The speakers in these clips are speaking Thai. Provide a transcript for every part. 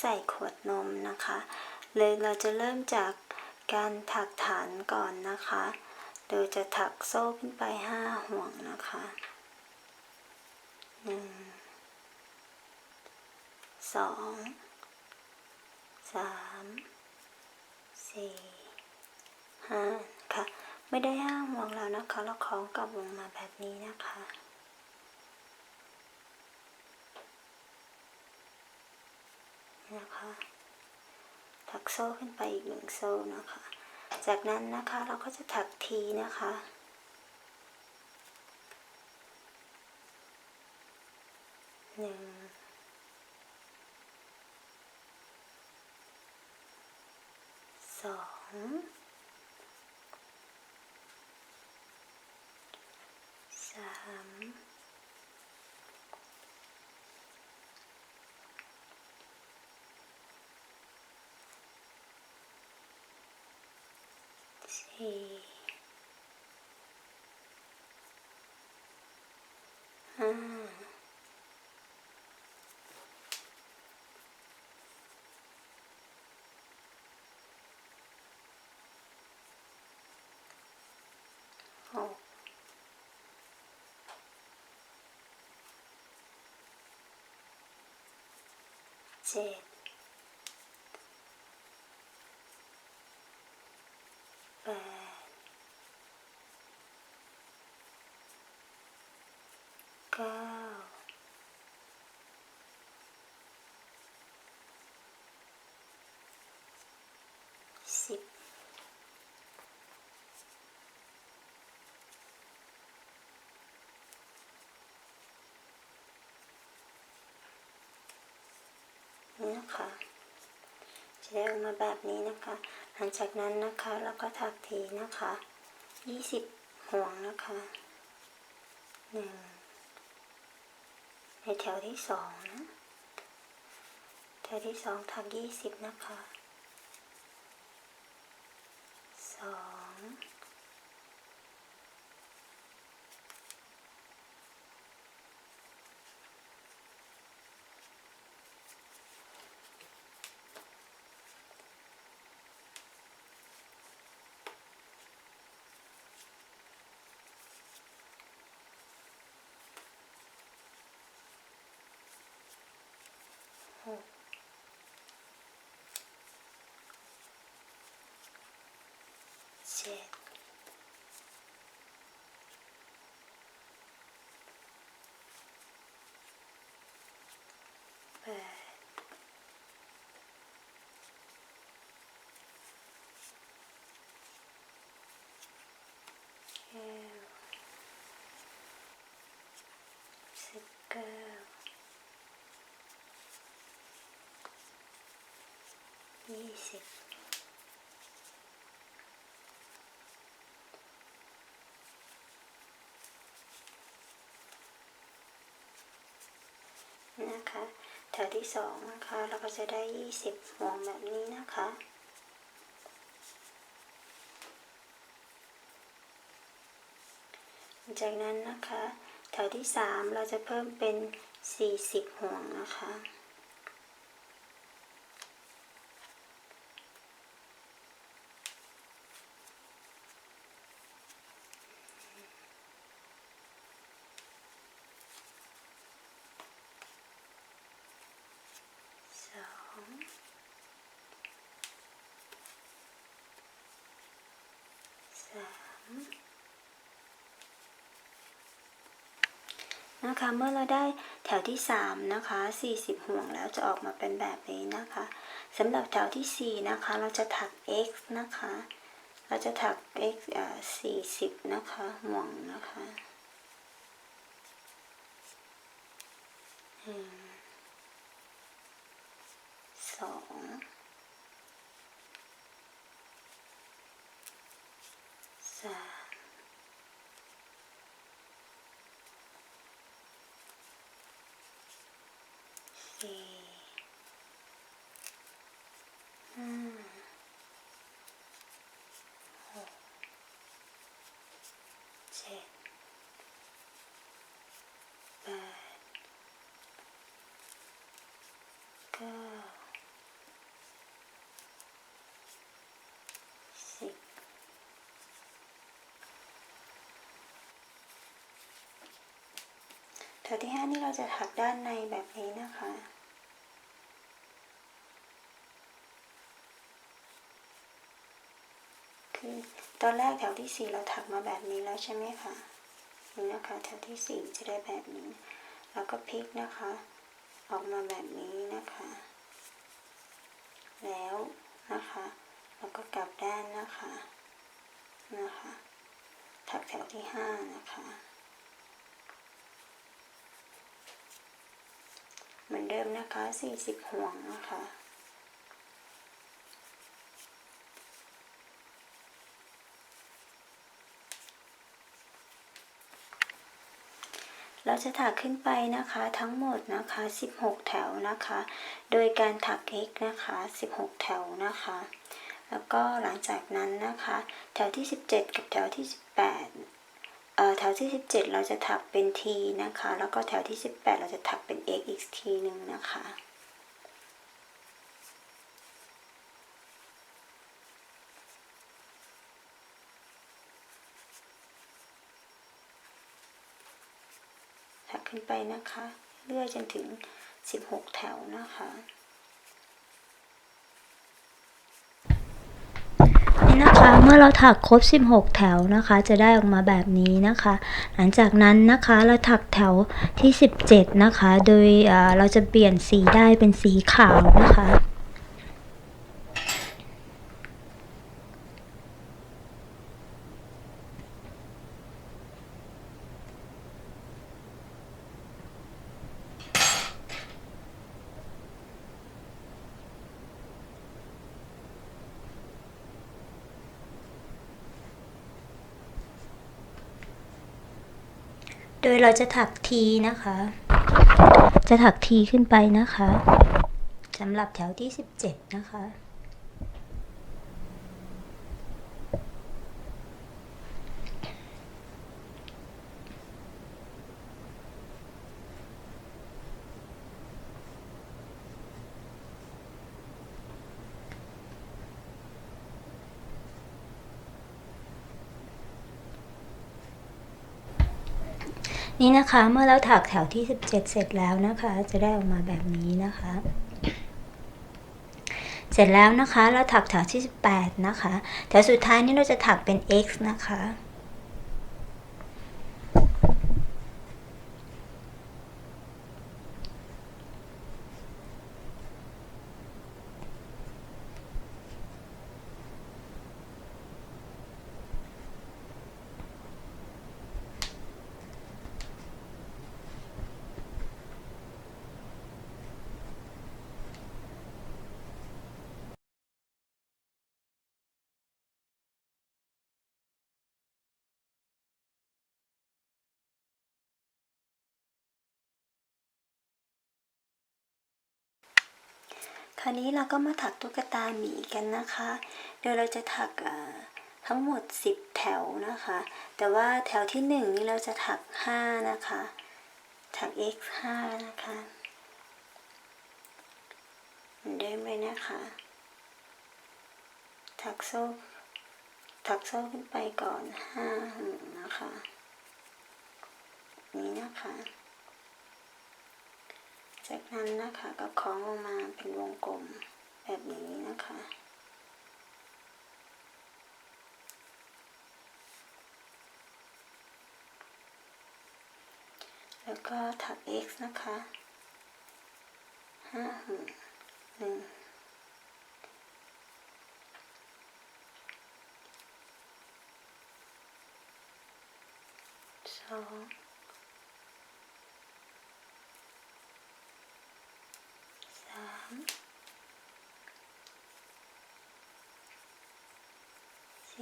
ใส่ขวดนมนะคะ เลยเราจะเริ่มจากการถักฐานก่อนนะคะ โดยจะถักโซ่ขึ้นไปห้าห่วงนะคะหนึ่งสองสามสี่ห้าค่ะ ไม่ได้ห้าห่วงแล้วนะคะ เราคล้องกลับวงมาแบบนี้นะคะ นะคะ ถักโซ่ขึ้นไปอีกหนึ่งโซ่นะคะ จากนั้นนะคะเราก็จะถักทีนะคะหนึ่งสอง สี่ห้าหกเจ็ดแปด เก้าสิบนี่นะคะ จะได้ออกมาแบบนี้นะคะ หลังจากนั้นนะคะเราก็ถักทีนะคะยี่สิบห่วงนะคะหนึ่ง ในแถวที่สองนะแถวที่สองทักยี่สิบนะคะสองหก เจ็ดแปดเก้าสิบเก้า ยี่สิบ นะคะ แถวที่สองนะคะ เราก็จะได้ยี่สิบห่วงแบบนี้นะคะ จากนั้นนะคะ แถวที่สามเราจะเพิ่มเป็นสี่สิบห่วงนะคะ นะคะ เมื่อเราได้แถวที่สามนะคะสี่สิบห่วงแล้วจะออกมาเป็นแบบนี้นะคะสำหรับแถวที่สี่นะคะ เราจะถัก x นะคะ เราจะถัก x อ่าสี่สิบนะคะ ห่วงนะคะสองสาม สี่ห้าหกเจ็ดแปดเก้าสิบแถวที่ห้านี่เราจะถักด้านในแบบนี้นะคะ คือ ตอนแรกแถวที่สี่เราถักมาแบบนี้แล้วใช่ไหมคะนี่นะคะแถวที่สี่จะได้แบบนี้ แล้วก็พลิกนะคะ ออกมาแบบนี้นะคะ แล้วนะคะ แล้วก็กลับด้านนะคะนะคะ ถักแถวที่ห้านะคะเหมือนเดิมนะคะสี่สิบห่วงนะคะ เราจะถักขึ้นไปนะคะทั้งหมดนะคะ 16 แถวนะคะ โดยการถัก x นะคะ 16 แถวนะคะ แล้วก็หลังจากนั้นนะคะ แถวที่ 17 กับแถวที่ 18เอ่อแถวที่ 17 เราจะถักเป็น t นะคะ แล้วก็แถวที่ 18 เราจะถักเป็น x อีกทีหนึ่งนะคะ ถักขึ้น ไปนะคะเรื่อยจนถึง 16 แถวนะคะนี่นะคะเมื่อเราถักครบ 16 แถวนะคะ จะได้ออกมาแบบนี้นะคะ หลังจากนั้นนะคะเราถักแถวที่ 17 นะคะ โดยเราจะเปลี่ยนสีได้เป็นสีขาวนะคะ โด ยเราจะถักทีนะคะ จะถักทีขึ้นไปนะคะสำหรับแถวที่ 17 นะคะ นี่นะคะ เมื่อเราถักแถวที่ 17 เสร็จแล้วนะคะ จะได้ออกมาแบบนี้นะคะ เสร็จแล้วนะคะ เราถักแถวที่ 18 นะคะ แถวสุดท้ายนี่เราจะถักเป็น x นะคะ ค ราวนี้เราก็มาถักตุ๊กตาหมีกันนะคะ โดยเราจะถักทั้งหมด 10 แถวนะคะ แต่ว่าแถวที่ 1 นี่เราจะถัก 5 นะคะ ถัก x 5นะคะเหมือนเดิมเลยนะคะ ถักโซ่ถักโซ่ขึ้นไปก่อน5ห่วงนะคะ นี้นะคะ จากนั้นนะคะก็คล้องลงมาเป็นวงกลมแบบนี้นะคะ แล้วก็ถัก x นะคะห้าห่งหนึ่งสอง ส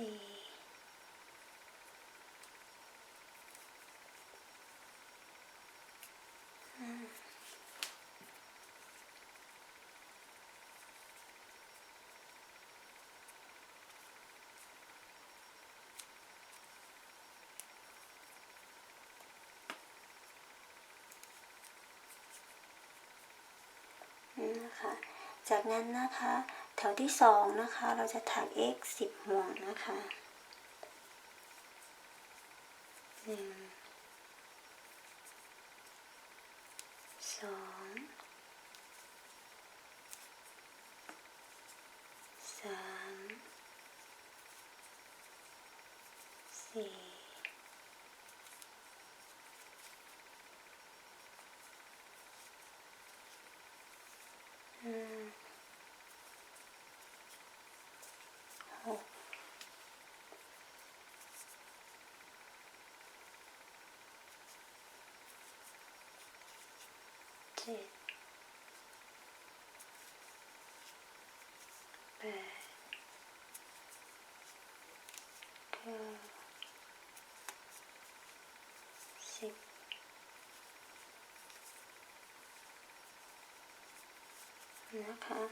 จากนั้นนะคะ แถวที่ 2 นะคะ เราจะถัก x 10 ห่วงนะคะ 1 2 3 4 จ็ดแปดเก้าสิบนะคะ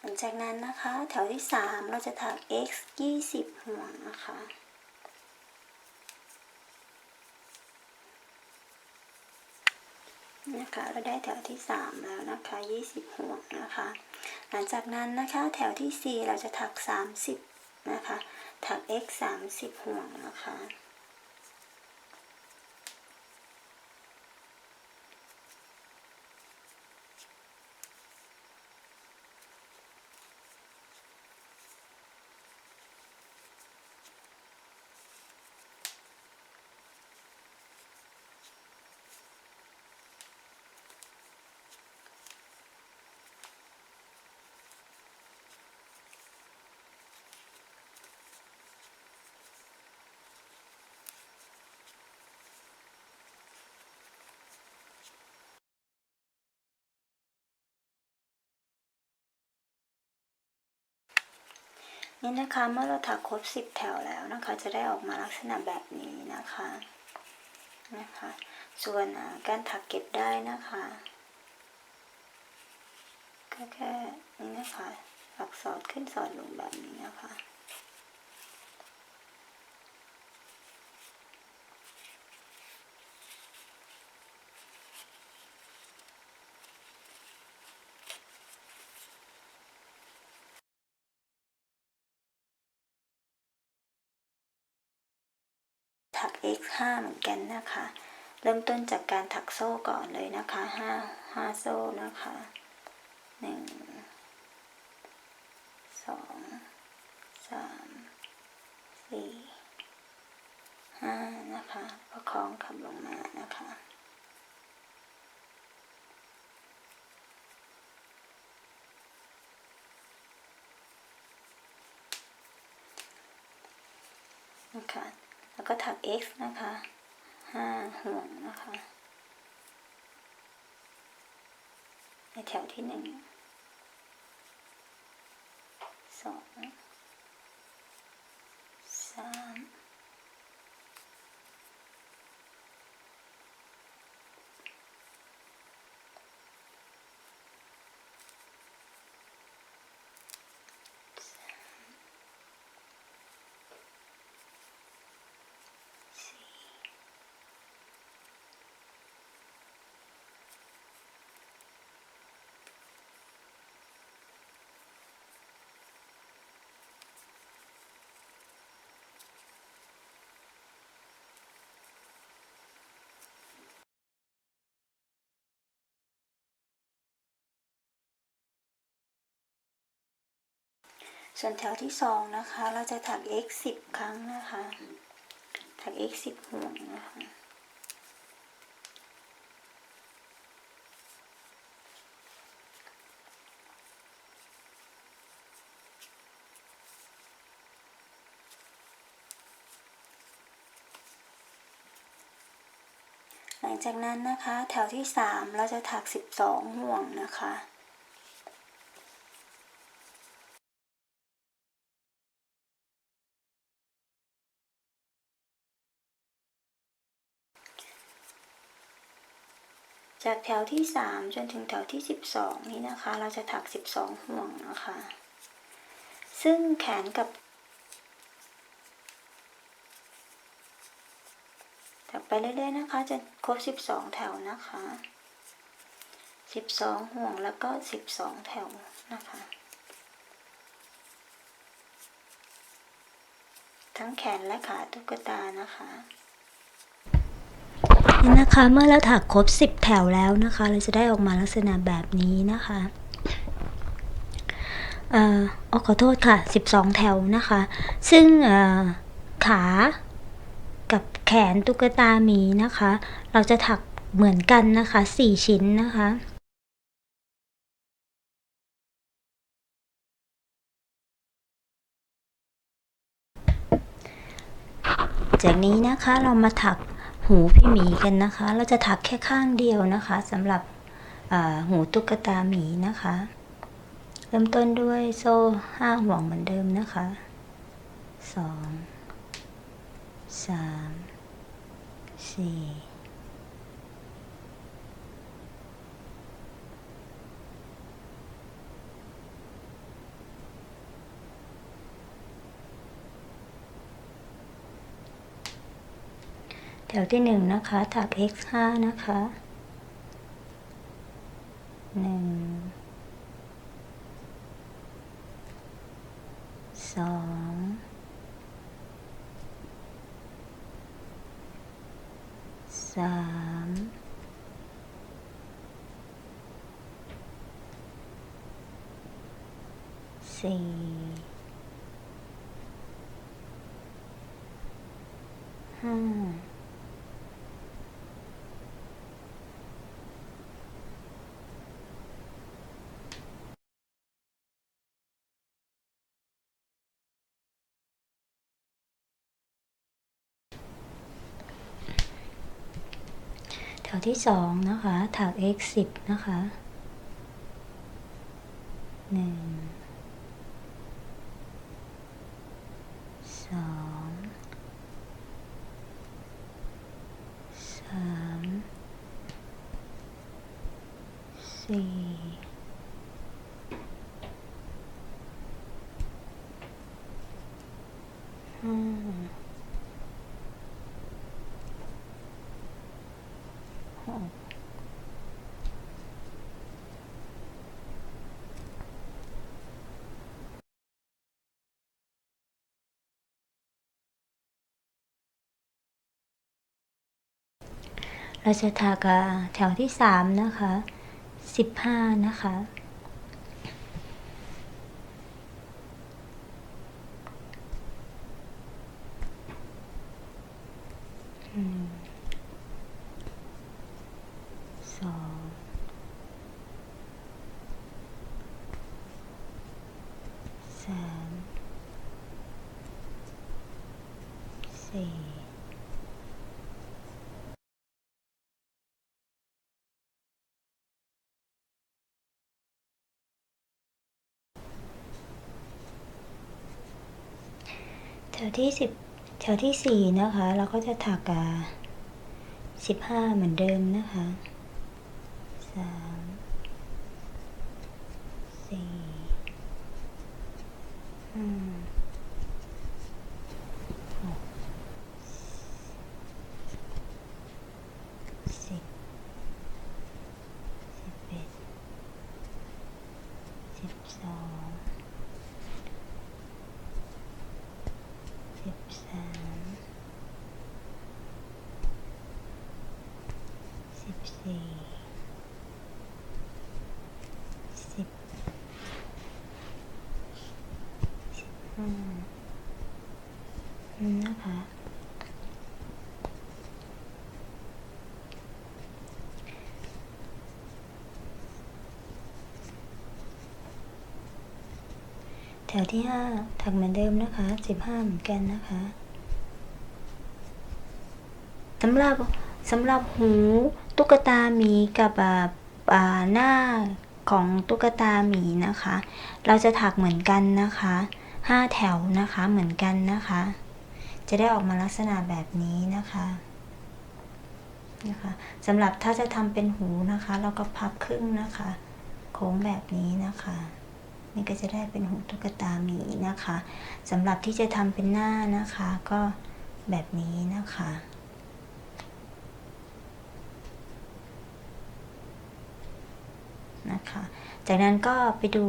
หลังจากนั้นนะคะ แถวที่สามเราจะถัก x 20 ห่วงนะคะ นะคะเราได้แถวที่ 3 แล้วนะคะ 20ห่วงนะคะ หลังจากนั้นนะคะแถวที่ 4 เราจะถัก 30 นะคะ ถัก x 30 ห่วงนะคะ นี่นะคะเมื่อเราถักครบสิบแถวแล้วนะคะ จะได้ออกมาลักษณะแบบนี้นะคะนะคะ ส่วนการถักเก็บได้นะคะก็แค่นี้นะคะถักสอดขึ้นสอดลงแบบนี้นะคะ ถัก x 5เหมือนกันนะคะ เริ่มต้นจากการถักโซ่ก่อนเลยนะคะ5 5โซ่นะคะ1 2 3 4 5นะคะประคองขับลงมานะคะนะคะ ก็ถัก x นะคะห้าห่วงนะคะ ในแถวที่หนึ่งสอง สาม สี่ ส่วนแถวที่สองนะคะ เราจะถัก x สิบครั้งนะคะ ถัก x สิบห่วงนะคะหลังจากนั้นนะคะ แถวที่สามเราจะถักสิบสองห่วงนะคะ แถวที่ 3 จนถึงแถวที่ 12 นี้นะคะ เราจะถัก 12 ห่วงนะคะ ซึ่งแขนกับถักไปเรื่อยๆนะคะ จะครบ 12 แถวนะคะสิบสองห่วงแล้วก็สิบสองแถวนะคะทั้งแขนและขาตุ๊กตานะคะ นี่นะคะ เมื่อเราถักครบ 10 แถวแล้วนะคะ เราจะได้ออกมาลักษณะแบบนี้นะคะเอ่อขอโทษค่ะ 12 แถวนะคะ ซึ่งขากับแขนตุ๊กตาหมีนะคะ เราจะถักเหมือนกันนะคะ 4 ชิ้นนะคะจากนี้นะคะเรามาถัก หูพี่หมีกันนะคะ เราจะถักแค่ข้างเดียวนะคะสำหรับหูตุ๊กตาหมีนะคะ เริ่มต้นด้วยโซ่ห้าห่วงเหมือนเดิมนะคะสองสามสี่ ถวที่หนึ่งนะคะ ถัก x ห้านะคะหนึ่งสองสามสี่ห้าแถ วที่สองนะคะถัก x สิบนะคะหนึ่งสองสามสี่ห้า หกเราจะถักาแถวที่สามนะคะสิบห้านะคะ อืม สองสามสี่แถ วที่สิบแถวที่สี่นะคะ เราก็จะถักอ่าสิบห้าเหมือนเดิมนะคะสามสี่ห้าหกสิบสิบเอ็ดสิบสองสิบสามสิบสี่สิบสิบห้าอืมนะคะ แถวที่ห้าถักเหมือนเดิมนะคะสิบห้าเหมือนกันนะคะสำหรับสำหรับหูตุ๊กตาหมีกับอ่าอ่าหน้าของตุ๊กตาหมีนะคะ เราจะถักเหมือนกันนะคะห้าแถวนะคะเหมือนกันนะคะ จะได้ออกมาลักษณะแบบนี้นะคะนะคะสำหรับถ้าจะทำเป็นหูนะคะ เราก็พับครึ่งนะคะ โค้งแบบนี้นะคะ นี่ก็จะได้เป็นหูตุ๊กตาหมีนะคะสำหรับที่จะทำเป็นหน้านะคะก็แบบนี้นะคะนะคะ จากนั้นก็ไปดู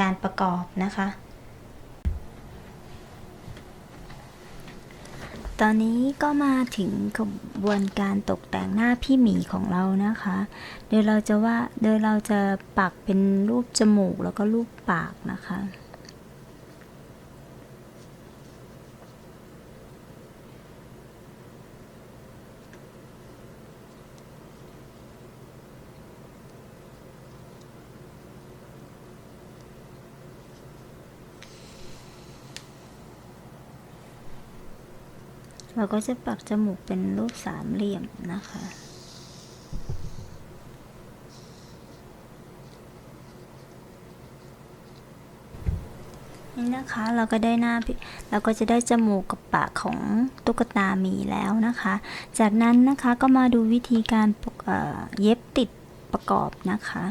การประกอบนะคะ ตอนนี้ก็มาถึงกระบวนการตกแต่งหน้าพี่หมีของเรานะคะ โดยเราจะว่าโดยเราจะปักเป็นรูปจมูกแล้วก็รูปปากนะคะ เราก็จะปักจมูกเป็นรูปสามเหลี่ยมนะคะ นี่นะคะเราก็ได้หน้าเราก็จะได้จมูกกับปากของตุ๊กตามีแล้วนะคะ จากนั้นนะคะก็มาดูวิธีการเเย็บติดประกอบนะคะ